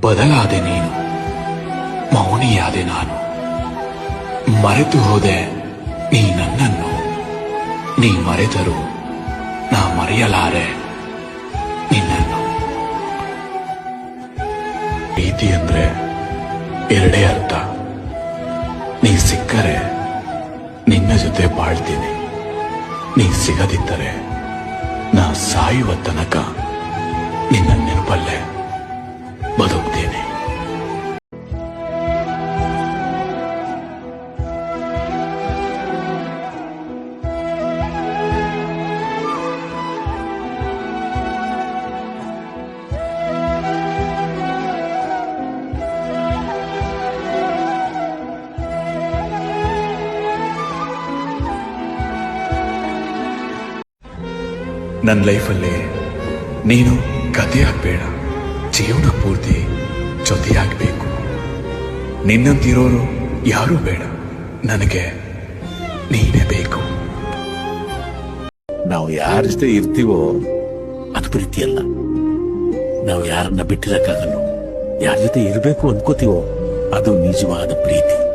ಬದಲಾದೆ ನೀನು. ಮೌನಿಯಾದೆ ನಾನು. ಮರೆತು ಹೋದೆ ನೀ ನನ್ನನ್ನು. ನೀ ಮರೆತರು, ನಾ ಮರೆಯಲಾರೆ ನಿನ್ನನ್ನು. ಪ್ರೀತಿ ಅಂದ್ರೆ ಎರಡೇ ಅರ್ಥ. ನೀ ಸಿಕ್ಕರೆ ನಿನ್ನ ಜೊತೆ ಬಾಳ್ತೀನಿ. ನೀ ಸಿಗದಿದ್ದರೆ ನಾ ಸಾಯುವ ತನಕ ನಿನ್ನ ನೆನಪಲ್ಲೇ. ನನ್ನ ಲೈಫಲ್ಲಿ ನೀನು ಕಥೆಯಾಗಬೇಡ ಜೀವನ ಪೂರ್ತಿ ಜೊತೆಯಾಗಬೇಕು ನಿನ್ನಂತಿರೋರು ಯಾರೂ ಬೇಡ. ನನಗೆ ನೀನೇ ಬೇಕು. ನಾವು ಯಾರ ಜೊತೆ ಇರ್ತೀವೋ ಅದು ಪ್ರೀತಿ ಅಲ್ಲ ನಾವು ಯಾರನ್ನ ಬಿಟ್ಟಿರಕ್ಕಾಗಲ್ಲ. ಯಾರ ಜೊತೆ ಇರಬೇಕು ಅನ್ಕೋತೀವೋ ಅದು ನಿಜವಾದ ಪ್ರೀತಿ.